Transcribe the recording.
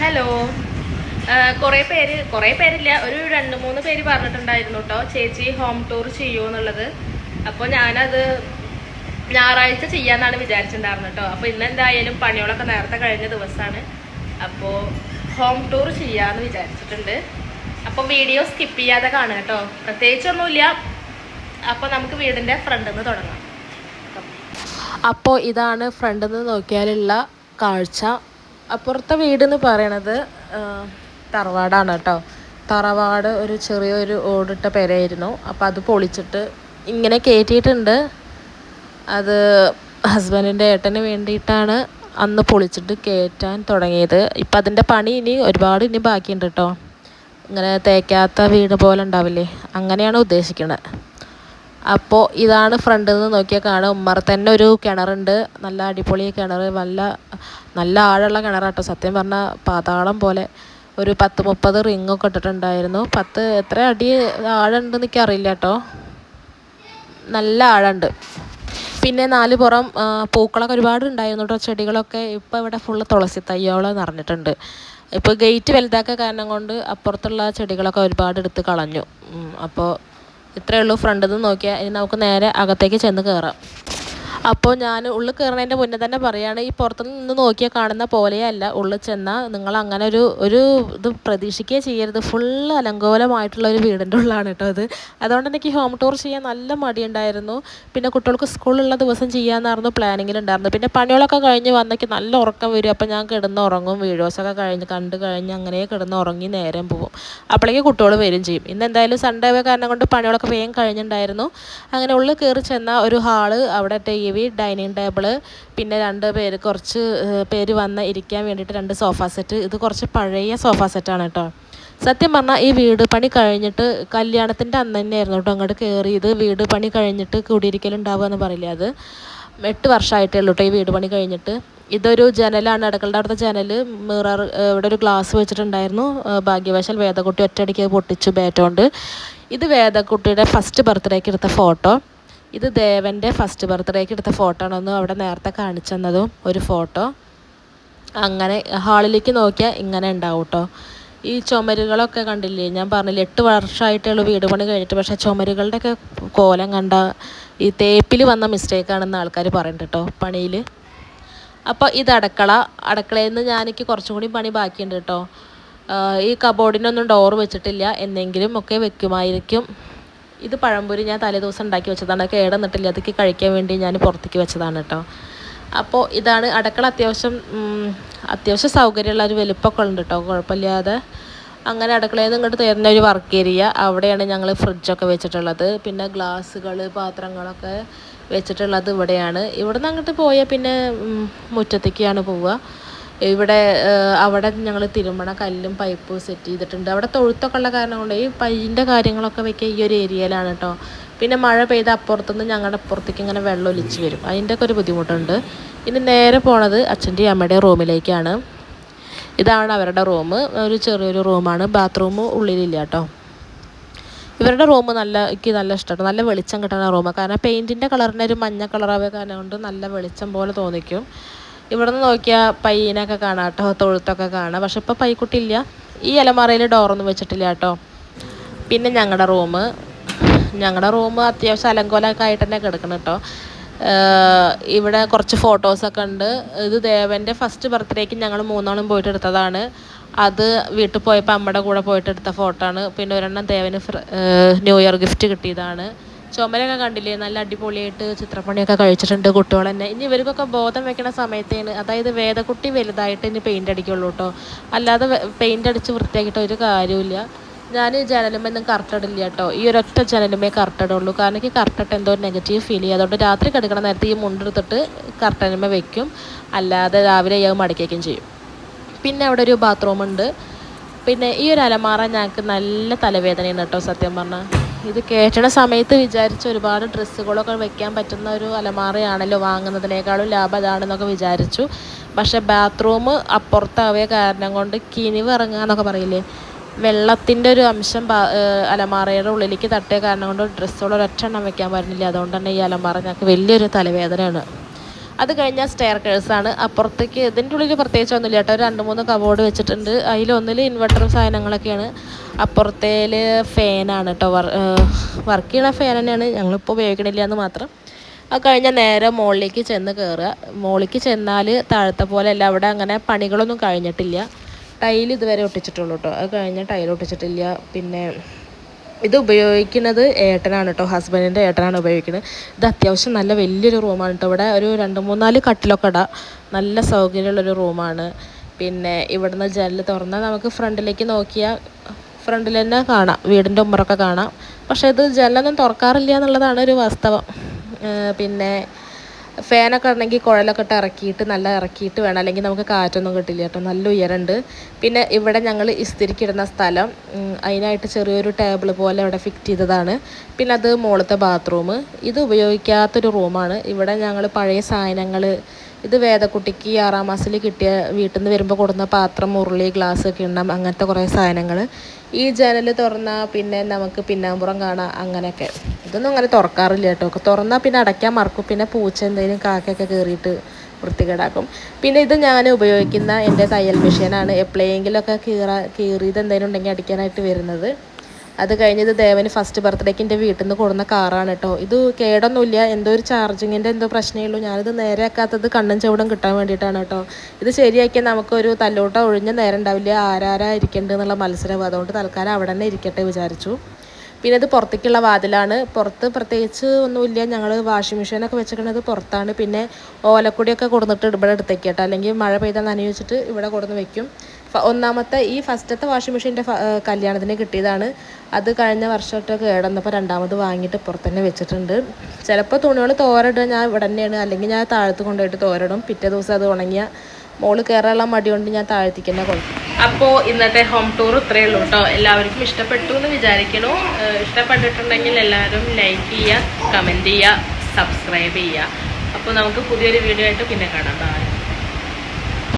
Hello കുറേ പേര് കുറേ പേരില്ല. ഒരു രണ്ട് മൂന്ന് പേര് പറഞ്ഞിട്ടുണ്ടായിരുന്നു കേട്ടോ ചേച്ചി ഹോം ടൂർ ചെയ്യൂ എന്നുള്ളത്. അപ്പോൾ ഞാനത് ഞായറാഴ്ച ചെയ്യാന്നാണ് വിചാരിച്ചിട്ടുണ്ടായിരുന്നു കേട്ടോ അപ്പോൾ ഇന്ന് എന്തായാലും പണികളൊക്കെ നേരത്തെ കഴിഞ്ഞ ദിവസമാണ് അപ്പോൾ ഹോം ടൂർ ചെയ്യാമെന്ന് വിചാരിച്ചിട്ടുണ്ട്. അപ്പോൾ വീഡിയോ സ്കിപ്പ് ചെയ്യാതെ കാണുക കേട്ടോ പ്രത്യേകിച്ചൊന്നുമില്ല. അപ്പോൾ നമുക്ക് വീടിന്റെ ഫ്രണ്ടിൽ നിന്ന് തുടങ്ങാം. അപ്പോൾ ഇതാണ് ഫ്രണ്ടിൽ നിന്ന് നോക്കിയാലുള്ള കാഴ്ച. അപ്പുറത്തെ വീട് എന്ന് പറയണത് തറവാടാണ് കേട്ടോ. തറവാട് ഒരു ചെറിയൊരു ഓടിട്ട പെരയായിരുന്നു. അപ്പോൾ അത് പൊളിച്ചിട്ട് ഇങ്ങനെ കയറ്റിയിട്ടുണ്ട് അത് ഹസ്ബൻഡിന്റെ ഏട്ടന് വേണ്ടിയിട്ടാണ് അന്ന് പൊളിച്ചിട്ട് കയറ്റാൻ തുടങ്ങിയത്. ഇപ്പം അതിന്റെ പണി ഇനി ഒരുപാട് ഇനി ബാക്കിയുണ്ട് കേട്ടോ. ഇങ്ങനെ തേക്കാത്ത വീട് പോലെ ഉണ്ടാവില്ലേ? അങ്ങനെയാണ് ഉദ്ദേശിക്കുന്നത് അപ്പോൾ ഇതാണ് ഫ്രണ്ടിൽ നിന്ന് നോക്കിയാൽ കാണാം. ഉമ്മറ തന്നെ ഒരു കിണറുണ്ട്. നല്ല അടിപൊളി കിണർ നല്ല നല്ല ആഴമുള്ള കിണറാട്ടോ. സത്യം പറഞ്ഞാൽ പാതാളം പോലെ ഒരു പത്ത് മുപ്പത് റിങ്ങൊക്കെ ഇട്ടിട്ടുണ്ടായിരുന്നു. പത്ത് എത്ര അടി ആഴമുണ്ടെന്ന് എനിക്ക് അറിയില്ല കേട്ടോ. നല്ല ആഴമുണ്ട്. പിന്നെ നാല് പുറം പൂക്കളൊക്കെ ഒരുപാട് ഉണ്ടായിരുന്നു കേട്ടോ ചെടികളൊക്കെ ഇപ്പോൾ ഇവിടെ ഫുള്ള് തുളസി തയ്യോളം നിറഞ്ഞിട്ടുണ്ട് ഇപ്പോൾ ഗേറ്റ് വലുതാക്കിയ കാരണം കൊണ്ട് അപ്പുറത്തുള്ള ചെടികളൊക്കെ ഒരുപാട് എടുത്ത് കളഞ്ഞു. അപ്പോൾ ഇത്രയേ ഉള്ളൂ. ഫ്രണ്ടിൽ നിന്ന് നോക്കിയാൽ ഇനി നമുക്ക് നേരെ അകത്തേക്ക് ചെന്ന് കയറാം അപ്പോൾ ഞാൻ ഉള്ളിൽ കയറുന്നതിന്റെ മുന്നേ തന്നെ പറയുകയാണ് ഈ പുറത്തു നിന്ന് നോക്കിയാൽ കാണുന്ന പോലെയല്ല. ഉള്ളിൽ ചെന്നാൽ നിങ്ങൾ അങ്ങനെ ഒരു ഒരു ഇത് പ്രതീക്ഷിക്കുകയേ ചെയ്യരുത്. ഫുള്ള് അലങ്കോലമായിട്ടുള്ള ഒരു വീടിന്റെ ഉള്ളാണ് കേട്ടോ അത് അതുകൊണ്ട് എനിക്ക് ഹോം ടൂർ ചെയ്യാൻ നല്ല മടിയുണ്ടായിരുന്നു. പിന്നെ കുട്ടികൾക്ക് സ്കൂളിലുള്ള ദിവസം ചെയ്യാമെന്നായിരുന്നു പ്ലാനിങ്ങിലുണ്ടായിരുന്നു പിന്നെ പണികളൊക്കെ കഴിഞ്ഞ് വന്നേക്ക് നല്ല ഉറക്കം വരും. അപ്പോൾ ഞാൻ കിടന്ന് ഉറങ്ങും വീഡിയോസൊക്കെ കഴിഞ്ഞ് കണ്ട് കഴിഞ്ഞ് അങ്ങനെ കിടന്ന് ഉറങ്ങി നേരം പോവും അപ്പോഴേക്ക് കുട്ടികൾ വരും ചെയ്യും. ഇന്ന് എന്തായാലും സൺഡേ കാരണം കൊണ്ട് പണികളൊക്കെ വേഗം കഴിഞ്ഞിട്ടുണ്ടായിരുന്നു. അങ്ങനെ ഉള്ളിൽ കയറി ചെന്ന ഒരു ഹാൾ അവിടെ ടി വി ഡൈനിങ് ടേബിൾ പിന്നെ രണ്ട് പേര് കുറച്ച് പേര് വന്ന് ഇരിക്കാൻ വേണ്ടിയിട്ട് രണ്ട് സോഫ സെറ്റ്. ഇത് കുറച്ച് പഴയ സോഫ സെറ്റാണ് കേട്ടോ. സത്യം പറഞ്ഞാൽ ഈ വീട് പണി കഴിഞ്ഞിട്ട് കല്യാണത്തിന്റെ അന്ന് തന്നെയായിരുന്നു കേട്ടോ അങ്ങോട്ട് കയറിയത്. വീട് പണി കഴിഞ്ഞിട്ട് കുടിയിരിക്കലുണ്ടാവുക എന്ന് പറയില്ല അത്? എട്ട് വർഷമായിട്ടേ ഉള്ളൂ കേട്ടോ ഈ വീട് പണി കഴിഞ്ഞിട്ട്. ഇതൊരു ജനലാണ്. അടുക്കളുടെ അടുത്ത ജനൽ മിറർ ഇവിടെ ഒരു ഗ്ലാസ് വെച്ചിട്ടുണ്ടായിരുന്നു. ഭാഗ്യവശാൽ വേദക്കുട്ടി ഒറ്റയടിക്ക് പൊട്ടിച്ചു ബാറ്റോണ്ട്. ഇത് വേദക്കുട്ടിയുടെ ഫസ്റ്റ് ബർത്ത്ഡേക്ക് എടുത്ത ഫോട്ടോ. ഇത് ദേവന്റെ ഫസ്റ്റ് ബർത്ത്ഡേക്ക് എടുത്ത ഫോട്ടോ ആണെന്നും അവിടെ നേരത്തെ കാണിച്ചു തന്നതും ഒരു ഫോട്ടോ അങ്ങനെ ഹാളിലേക്ക് നോക്കിയാൽ ഇങ്ങനെ ഉണ്ടാവും കേട്ടോ ഈ ചുമരുകളൊക്കെ കണ്ടില്ലേ? ഞാൻ പറഞ്ഞില്ലേ എട്ട് വർഷമായിട്ടുള്ള വീട് പണി കഴിഞ്ഞിട്ട്. പക്ഷേ ചുമരുകളുടെയൊക്കെ കോലം കണ്ട ഈ തേപ്പിൽ വന്ന മിസ്റ്റേക്കാണെന്ന് ആൾക്കാർ പറയുന്നുണ്ട് കേട്ടോ പണിയിൽ അപ്പോൾ ഇത് അടക്കള. അടക്കളയിൽ നിന്ന് ഞാൻ എനിക്ക് കുറച്ചും കൂടി പണി ബാക്കിയുണ്ട് കേട്ടോ ഈ കബോർഡിനൊന്നും ഡോർ വെച്ചിട്ടില്ല. എന്നെങ്കിലും ഒക്കെ വെക്കുമായിരിക്കും. ഇത് പഴംപൊരി ഞാൻ തലേദിവസം ഉണ്ടാക്കി വെച്ചതാണ്. കേടന്നിട്ടില്ല. അതൊക്കെ കഴിക്കാൻ വേണ്ടി ഞാൻ പുറത്തേക്ക് വെച്ചതാണ് കേട്ടോ. അപ്പോൾ ഇതാണ് അടക്കള അത്യാവശ്യം അത്യാവശ്യം സൗകര്യമുള്ള ഒരു വലുപ്പമൊക്കെ ഉണ്ട് കേട്ടോ. കുഴപ്പമില്ലാതെ അങ്ങനെ അടുക്കളയിൽ നിന്ന് ഇങ്ങോട്ട് തരുന്ന ഒരു വർക്ക് ഏരിയ അവിടെയാണ് ഞങ്ങൾ ഫ്രിഡ്ജൊക്കെ വെച്ചിട്ടുള്ളത്. പിന്നെ ഗ്ലാസ്സുകൾ പാത്രങ്ങളൊക്കെ വെച്ചിട്ടുള്ളത് ഇവിടെയാണ്. ഇവിടെ നിന്ന് അങ്ങോട്ട് പോയാൽ പിന്നെ മുറ്റത്തേക്കാണ് പോവുക. ഇവിടെ അവിടെ ഞങ്ങൾ തിരുമണ കല്ലും പൈപ്പും സെറ്റ് ചെയ്തിട്ടുണ്ട്. അവിടെ തൊഴുത്തൊക്കെ ഉള്ള കാരണം കൊണ്ട് ഈ പൈന്റെ കാര്യങ്ങളൊക്കെ വെക്കുക ഈ ഒരു ഏരിയയിലാണ് കേട്ടോ പിന്നെ മഴ പെയ്ത അപ്പുറത്തുനിന്ന് ഞങ്ങളുടെ അപ്പുറത്തേക്ക് ഇങ്ങനെ വെള്ളം ഒലിച്ച് വരും. അതിന്റെ ഒക്കെ ഒരു ബുദ്ധിമുട്ടുണ്ട്. ഇനി നേരെ പോണത് അച്ഛന്റെയും അമ്മയുടെ റൂമിലേക്കാണ്. ഇതാണ് അവരുടെ റൂം. ഒരു ചെറിയൊരു റൂമാണ്. ബാത്റൂം ഉള്ളിലില്ല കേട്ടോ ഇവരുടെ റൂം നല്ല എനിക്ക് നല്ല ഇഷ്ടമാണ്. നല്ല വെളിച്ചം കിട്ടുന്ന റൂമാണ്. കാരണം പെയിന്റിന്റെ കളറിന്റെ ഒരു മഞ്ഞ കളറാവുക കാരണം കൊണ്ട് നല്ല വെളിച്ചം പോലെ തോന്നിക്കും. ഇവിടെ നിന്ന് നോക്കിയാൽ പയ്യനൊക്കെ കാണാം കേട്ടോ തൊഴുത്തൊക്കെ കാണാം. പക്ഷെ ഇപ്പോൾ പൈക്കുട്ടിയില്ല. ഈ അലമാറയിൽ ഡോറൊന്നും വെച്ചിട്ടില്ല കേട്ടോ. പിന്നെ ഞങ്ങളുടെ റൂം ഞങ്ങളുടെ റൂം അത്യാവശ്യം അലങ്കോലൊക്കെ ആയിട്ട് തന്നെ കിടക്കണം കേട്ടോ. ഇവിടെ കുറച്ച് ഫോട്ടോസൊക്കെ ഉണ്ട്. ഇത് ദേവന്റെ ഫസ്റ്റ് ബർത്ത്ഡേക്ക് ഞങ്ങൾ മൂന്നാളും പോയിട്ട് എടുത്തതാണ്. അത് വീട്ടിൽ പോയപ്പോൾ അമ്മയുടെ കൂടെ പോയിട്ട് എടുത്ത ഫോട്ടോ ആണ്. പിന്നെ ഒരെണ്ണം ദേവന് ന്യൂ ഇയർ ഗിഫ്റ്റ് കിട്ടിയതാണ്. ചുമരൊക്കെ കണ്ടില്ലേ? നല്ല അടിപൊളിയായിട്ട് ചിത്രപ്പണിയൊക്കെ കഴിച്ചിട്ടുണ്ട് കുട്ടികൾ തന്നെ. ഇനി ഇവർക്കൊക്കെ ബോധം വെക്കണ സമയത്തേന് അതായത് വേദക്കുട്ടി വലുതായിട്ട് ഇനി പെയിന്റ് അടിക്കുള്ളൂ കേട്ടോ അല്ലാതെ പെയിന്റ് അടിച്ച് വൃത്തിയാക്കിയിട്ട് ഒരു കാര്യമില്ല ഞാൻ ജനലുമെന്നും കറക്റ്റിടില്ല കേട്ടോ ഈ ഒരൊറ്റ ജനലുമേ കറക്റ്റിടുള്ളൂ കാരണം എനിക്ക് കറക്റ്റിട്ട് എന്തോ ഒരു നെഗറ്റീവ് ഫീൽ ചെയ്യും. അതുകൊണ്ട് രാത്രി കിടക്കണ നേരത്തെ ഈ മുണ്ടെടുത്തിട്ട് കർട്ടനുമേ വെക്കും. അല്ലാതെ രാവിലെ ഈ മടക്കിയേക്കും ചെയ്യും. പിന്നെ അവിടെ ഒരു ബാത്റൂമുണ്ട് പിന്നെ ഈ ഒരു അലമാറ ഞങ്ങൾക്ക് നല്ല തലവേദനയാണ് കേട്ടോ സത്യം പറഞ്ഞാൽ ഇത് കയറ്റണ സമയത്ത് വിചാരിച്ച ഒരുപാട് ഡ്രസ്സുകളൊക്കെ വെക്കാൻ പറ്റുന്ന ഒരു അലമാറയാണല്ലോ വാങ്ങുന്നതിനേക്കാളും ലാഭം അതാണെന്നൊക്കെ വിചാരിച്ചു. പക്ഷേ ബാത്റൂം അപ്പുറത്താവിയ കാരണം കൊണ്ട് കിനിവ് ഇറങ്ങുക എന്നൊക്കെ പറയില്ലേ? വെള്ളത്തിന്റെ ഒരു അംശം അലമാറയുടെ ഉള്ളിലേക്ക് തട്ടിയ കാരണം കൊണ്ട് ഡ്രസ്സുകൾ ഒരൊറ്റെണ്ണം വെക്കാൻ പറ്റുന്നില്ല അതുകൊണ്ട് തന്നെ ഈ അലമാറ ഞങ്ങൾക്ക് വലിയൊരു തലവേദനയാണ്. അത് കഴിഞ്ഞാൽ സ്റ്റെയർ കേഴ്സാണ് അപ്പുറത്തേക്ക് ഇതിന്റെ ഉള്ളിൽ പ്രത്യേകിച്ച് ഒന്നുമില്ല കേട്ടോ. രണ്ട് മൂന്ന് കബോർഡ് വെച്ചിട്ടുണ്ട്. അതിലൊന്നിൽ ഇൻവെർട്ടറും സാധനങ്ങളൊക്കെയാണ്. അപ്പുറത്തേൽ ഫാനാണ് കേട്ടോ. വർക്ക് ചെയ്യണ ഫാൻ തന്നെയാണ്. ഞങ്ങളിപ്പോൾ ഉപയോഗിക്കണില്ല എന്ന് മാത്രം. അത് കഴിഞ്ഞാൽ നേരെ മുകളിലേക്ക് ചെന്ന് കയറുക മുകളിലേക്ക് ചെന്നാൽ താഴത്തെ പോലെ അല്ല. അവിടെ അങ്ങനെ പണികളൊന്നും കഴിഞ്ഞിട്ടില്ല. ടൈൽ ഇതുവരെ ഒട്ടിച്ചിട്ടുള്ളൂ കേട്ടോ. അത് കഴിഞ്ഞാൽ ടൈൽ ഒട്ടിച്ചിട്ടില്ല. പിന്നെ ഇത് ഉപയോഗിക്കുന്നത് ഏട്ടനാണ് കേട്ടോ ഹസ്ബൻഡിന്റെ ഏട്ടനാണ് ഉപയോഗിക്കുന്നത്. ഇത് അത്യാവശ്യം നല്ല വലിയൊരു റൂമാണ് കേട്ടോ ഇവിടെ ഒരു രണ്ട് മൂന്നാൽ കട്ടിലൊക്കെ ഇടാം. നല്ല സൗകര്യമുള്ളൊരു റൂമാണ്. പിന്നെ ഇവിടുന്ന് ജനൽ തുറന്നാൽ നമുക്ക് ഫ്രണ്ടിലേക്ക് നോക്കിയാൽ ഫ്രണ്ടിൽ തന്നെ കാണാം. വീടിന്റെ ഉമ്മറൊക്കെ കാണാം. പക്ഷേ ഇത് ജനലൊന്നും തുറക്കാറില്ല എന്നുള്ളതാണ് ഒരു വാസ്തവം. പിന്നെ ഫാനൊക്കെ ഉണ്ടെങ്കിൽ കുഴലൊക്കെ ഇട്ട് ഇറക്കിയിട്ട് നല്ല ഇറക്കിയിട്ട് വേണം. അല്ലെങ്കിൽ നമുക്ക് കാറ്റൊന്നും കിട്ടില്ല കേട്ടോ. നല്ല ഉയരമുണ്ട്. പിന്നെ ഇവിടെ ഞങ്ങൾ ഇസ്തിരിക്കിടുന്ന സ്ഥലം അതിനായിട്ട് ചെറിയൊരു ടേബിൾ പോലെ ഇവിടെ ഫിറ്റ് ചെയ്തതാണ്. പിന്നെ അത് മുകളത്തെ ബാത്റൂം. ഇത് ഉപയോഗിക്കാത്തൊരു റൂമാണ്. ഇവിടെ ഞങ്ങൾ പഴയ സാധനങ്ങൾ ഇത് വേദക്കുട്ടിക്ക് ആറാം മാസത്തിൽ കിട്ടിയ വീട്ടിൽ നിന്ന് വരുമ്പോൾ കൊടുന്ന പാത്രം ഉരുളി ഗ്ലാസ് ഒക്കെ കിണ്ണം അങ്ങനത്തെ കുറേ സാധനങ്ങൾ. ഈ ജനൽ തുറന്നാൽ പിന്നെ നമുക്ക് പിന്നാമ്പുറം കാണാം അങ്ങനെയൊക്കെ. ഇതൊന്നും അങ്ങനെ തുറക്കാറില്ല കേട്ടോ. തുറന്നാൽ പിന്നെ അടയ്ക്കാൻ മറക്കും. പിന്നെ പൂച്ച എന്തെങ്കിലും കാക്കയൊക്കെ കയറിയിട്ട് വൃത്തികേടാക്കും. പിന്നെ ഇത് ഞാൻ ഉപയോഗിക്കുന്ന എന്റെ തയ്യൽ മെഷീനാണ്. എപ്പോഴെങ്കിലുമൊക്കെ കീറ കീറിയത് എന്തെങ്കിലും ഉണ്ടെങ്കിൽ അടിക്കാനായിട്ട് വരുന്നത്. അത് കഴിഞ്ഞത് ദേവന് ഫസ്റ്റ് ബർത്ത്ഡേക്ക് എന്റെ വീട്ടിൽ നിന്ന് കൊടുന്ന കാറാണ് കേട്ടോ. ഇത് കേടൊന്നുമില്ല. എന്തോ ഒരു ചാർജിങ്ങിന്റെ എന്തോ പ്രശ്നമേ ഉള്ളൂ. ഞാനിത് നേരെയാക്കാത്തത് കണ്ണും ചവിടും കിട്ടാൻ വേണ്ടിയിട്ടാണ് കേട്ടോ. ഇത് ശരിയാക്കിയാൽ നമുക്കൊരു തല്ലോട്ടം ഒഴിഞ്ഞ നേരം ഉണ്ടാവില്ല. ആരാരാ ഇരിക്കേണ്ടത് എന്നുള്ള മത്സരം. അതുകൊണ്ട് തൽക്കാലം അവിടെ തന്നെ ഇരിക്കട്ടെ വിചാരിച്ചു. പിന്നെ അത് പുറത്തേക്കുള്ള വാതിലാണ്. പുറത്ത് പ്രത്യേകിച്ച് ഒന്നുമില്ല. ഞങ്ങൾ വാഷിംഗ് മെഷീനൊക്കെ വെച്ചിരിക്കുന്നത് പുറത്താണ്. പിന്നെ ഓലക്കൊടിയൊക്കെ കൊടുന്നിട്ട് ഇവിടെ എടുത്തേക്ക് കേട്ടോ. അല്ലെങ്കിൽ മഴ പെയ്താൽ നനയിച്ചിട്ട് ഇവിടെ കൊടുന്ന് വെക്കും. ഒന്നാമത്തെ ഈ ഫസ്റ്റത്തെ വാഷിംഗ് മെഷീന്റെ കല്യാണത്തിന് കിട്ടിയതാണ്. അത് കഴിഞ്ഞ വർഷമൊക്കെ കേടന്നപ്പോൾ രണ്ടാമത് വാങ്ങിയിട്ട് പുറത്ത് തന്നെ വെച്ചിട്ടുണ്ട്. ചിലപ്പോൾ തുണികൾ തോരയിടുക ഞാൻ ഇവിടെ തന്നെയാണ്. അല്ലെങ്കിൽ ഞാൻ താഴത്ത് കൊണ്ടുപോയിട്ട് തോരയിടും പിറ്റേ ദിവസം അത് ഉണങ്ങിയ മോൾ കയറാനുള്ള മടി കൊണ്ട് ഞാൻ താഴ്ത്തിക്ക് തന്നെ കൊടുക്കും അപ്പോൾ ഇന്നത്തെ ഹോം ടൂർ ഇത്രയേ ഉള്ളൂ കേട്ടോ എല്ലാവർക്കും ഇഷ്ടപ്പെട്ടു എന്ന് വിചാരിക്കണു ഇഷ്ടപ്പെട്ടിട്ടുണ്ടെങ്കിൽ എല്ലാവരും ലൈക്ക് ചെയ്യുക കമന്റ് ചെയ്യുക സബ്സ്ക്രൈബ് ചെയ്യുക. അപ്പോൾ നമുക്ക് പുതിയൊരു വീഡിയോ ആയിട്ട് പിന്നെ കാണാം.